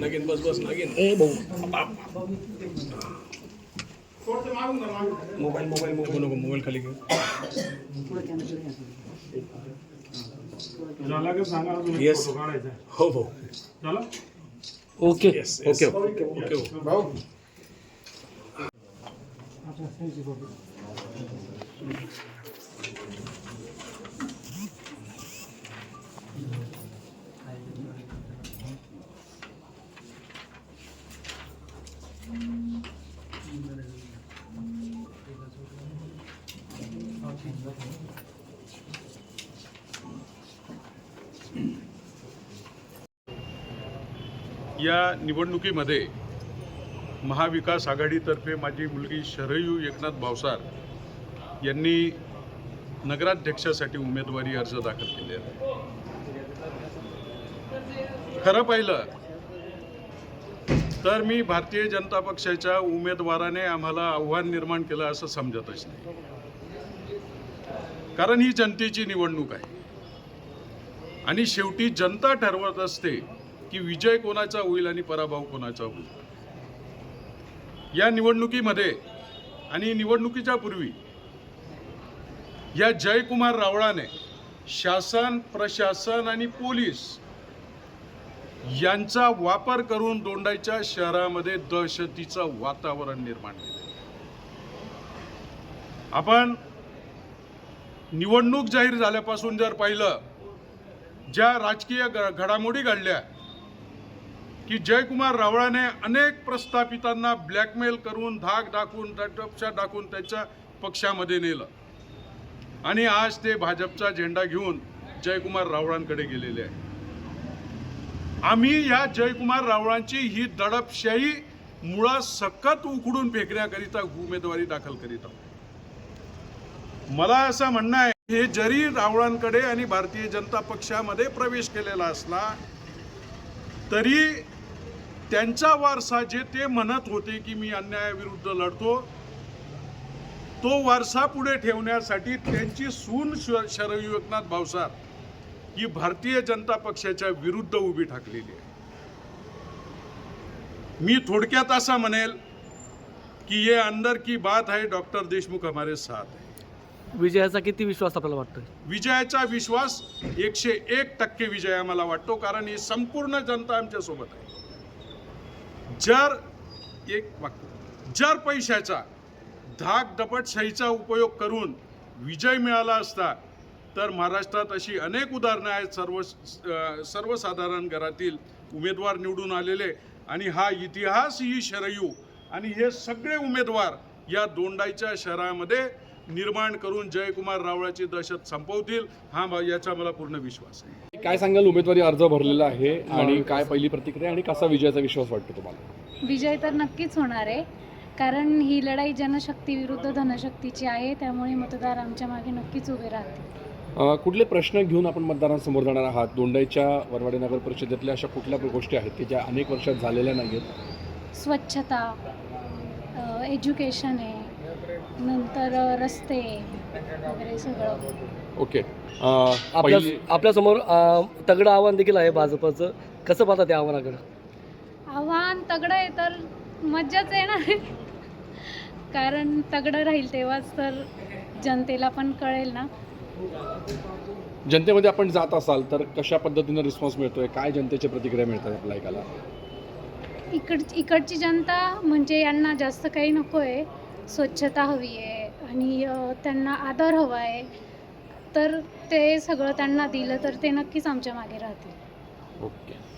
नागिन नागिन बस बस नागिन. ए भाऊ मोबाईल मोबाईल मोबाईल. नको मोबाईल खाली घे. झाला का सांगा अजून एक Yes. फोटो काढायचा हो हो. झाला okay. Yes okay okay okay. या निवडणुकीमध्ये महाविकास आघाडीतर्फे माझी मुलगी शरयू एकनाथ भावसार यांनी नगराध्यक्षासाठी उमेदवारी अर्ज दाखल केले आहे खरं पाहिलं तर मी भारतीय जनता पक्षाच्या उमेदवाराने आम्हाला आव्हान निर्माण केलं असं समजतच नाही. कारण ही जनतेची निवडणूक आहे. आणि शेवटी जनता ठरवत असते की विजय कोणाचा होईल आणि पराभव कोणाचा होईल? या निवडणुकीमध्ये आणि निवडणुकीच्या पूर्वी या जयकुमार रावळाने शासन प्रशासन आणि पोलीस यांचा वापर करून दोंडाईच्या शहरामध्ये दहशतीचं वातावरण निर्माण केलं. आपण निवडणूक जाहीर झाल्यापासून जर पाहिलं ज्या राजकीय घडामोडी घडल्या की जयकुमार रावळाने अनेक प्रस्थापितांना ब्लॅकमेल करून धाक दाखवून दडपशा दाखवून त्यांच्या पक्षामध्ये नेलं. आणि आज ते भाजपचा झेंडा घेऊन जयकुमार रावळांकडे गेलेले आहे आम्ही या जयकुमार रावळांची ही दडपशाही मुळा सकत उखडून फेकण्याकरिता उमेदवारी दाखल करीत आहोत. मला असं म्हणणं आहे हे जरी रावळांकडे आणि भारतीय जनता पक्षामध्ये प्रवेश केलेला असला तरी त्यांचा वारसा जे ते म्हणत होते की मी अन्यायाविरुद्ध लढतो तो वारसा पुढे ठेवण्यासाठी त्यांची सून श- शरयू एकनाथ भावसार ही भारतीय जनता पक्षाच्या विरुद्ध उभी ठाकलेली आहे. मी थोडक्यात असा म्हणेल की ये अंदर की बात है डॉक्टर देशमुख हमारे साथ है विजयाचा किती विश्वास आपल्याला वाटतोय? विजयाचा विश्वास एकशे एक टक्के विजय आम्हाला वाटतो कारण ही संपूर्ण जनता आमच्यासोबत आहे. जर एक वाक्य जर पैशाचा धाक दपटशाहीचा उपयोग करून विजय मिळाला असता तर महाराष्ट्रात अशी अनेक उदाहरणं आहेत. सर्व सर्वसाधारण घरातील उमेदवार निवडून आलेले आणि हा इतिहास ही शरयू आणि हे सगळे उमेदवार या दोंडाईच्या शहरामध्ये निर्माण करून जयकुमार रावळाची दहशत संपवतील हा याचा मला पूर्ण विश्वास आहे. काय सांगाल उमेदवारी अर्ज भरलेला आहे आणि काय पहिली प्रतिक्रिया आणि कसा विजयाचा विश्वास वाटतो तुम्हाला? विजय तर नक्कीच होणार आहे कारण ही लढाई जनशक्ती विरुद्ध धनशक्तीची आहे त्यामुळे मतदार आमच्या मागे नक्कीच उभे राहतील. कुठले प्रश्न घेऊन आपण मतदारांसमोर जाणार आहात? दोंडाईच्या वरवाडी नगर परिषदेतल्या अशा कुठल्या गोष्टी आहेत की ज्या अनेक वर्षात झालेल्या नाहीत स्वच्छता एज्युकेशन आहे नंतर रस्ते वगैरे सगळं. ओके. अ, आपल्या पहिली आपल्यासमोर अं, तगडं आव्हान देखील आहे भाजपचं. कसं पाहता त्या आव्हानाकडे? आव्हान तगडं आहे तर मज्जाच येणार आहे. कारण तगडं राहील तेव्हाच तर जनतेला पण कळेल ना. जनतेमध्ये आपण जात असाल तर कशा पद्धतीनं रिस्पॉन्स मिळतोय? काय जनतेच्या प्रतिक्रिया मिळतात आपल्या ऐकायला? इकड इकडची जनता म्हणजे यांना जास्त काही नको आहे स्वच्छता हवी आहे आणि त्यांना आदर हवा आहे तर ते सगळं त्यांना दिलं तर ते नक्कीच आमच्या मागे राहतील. ओके.